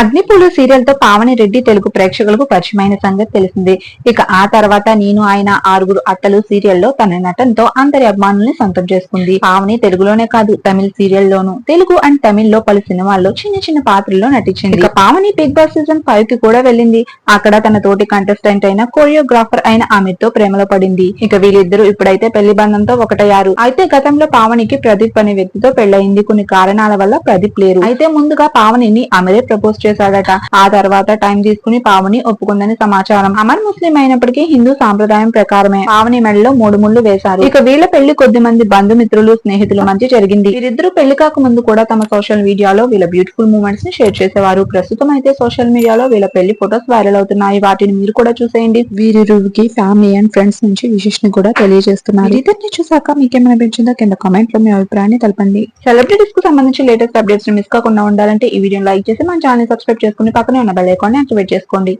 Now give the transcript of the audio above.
అగ్నిపూలు సీరియల్తో పావని రెడ్డి తెలుగు ప్రేక్షకులకు పరిచయమైన సంగతి తెలిసిందే. ఇక ఆ తర్వాత నేను ఆయన ఆరుగురు అత్తలు సీరియల్లో తన నటనతో అందరి అభిమానుల్ని సొంతం చేసుకుంది. పావని తెలుగులోనే కాదు తమిళ సీరియల్ లోను తెలుగు అండ్ తమిళ్ళో పలు సినిమాల్లో చిన్న చిన్న పాత్రల్లో నటించింది. ఇక పావని బిగ్ బాస్ సీజన్ ఫైవ్కి కూడా వెళ్ళింది. అక్కడ తన తోటి కంటెస్టెంట్ అయిన కొరియోగ్రాఫర్ అయిన అమిత్తో ప్రేమలో పడింది. ఇక వీరిద్దరూ ఇప్పుడైతే పెళ్ళి బంధంతో ఒకటయ్యారు. అయితే గతంలో పావనికి ప్రదీప్ అనే వ్యక్తితో పెళ్ళయింది కొన్ని కారణాల వల్ల ప్రదీప్ లేరు. అయితే ముందుగా పావనిని అమరే ప్రపోజ్ చేశాడట. ఆ తర్వాత టైం తీసుకుని పావని ఒప్పుకుందని సమాచారం. అమర్ ముస్లిం అయినప్పటికీ హిందూ సాంప్రదాయం ప్రకారమే పావని మెడలో మూడు ముళ్ళు వేశారు. ఇక వీళ్ళ పెళ్ళి కొద్ది మంది బంధుమిత్రులు స్నేహితుల మధ్య జరిగింది. వీరిద్దరూ పెళ్ళి కాక ముందు కూడా తమ సోషల్ మీడియాలో వీళ్ళ బ్యూటిఫుల్ మూమెంట్స్ని షేర్ చేసేవారు. ప్రస్తుతం అయితే సోషల్ మీడియాలో వీళ్ళ పెళ్ళి ఫొటోస్ వైరల్ అవుతున్నాయి. వాటిని మీరు కూడా చూసేయండి. వీరిరువుకి ఫ్యామిలీ అండ్ ఫ్రెండ్స్ నుంచి విషెస్ని కూడా తెలియజేస్తున్నారు. ఇద్దరిని చూసాక మీకేమనిపించిందో కింద కామెంట్లో మీ అభిప్రాయాన్ని తెలపండి. సెలబ్రిటీస్కు సంబంధించి లేటెస్ట్ అప్డేట్స్ మిస్ కాకుండా ఉండాలంటే ఈ వీడియో లైక్ చేసి మన ఛానల్ సబ్స్క్రైబ్ చేసుకుని పక్కనే ఉన్న బెల్ ఐకాన్ యాక్టివేట్ చేసుకోండి.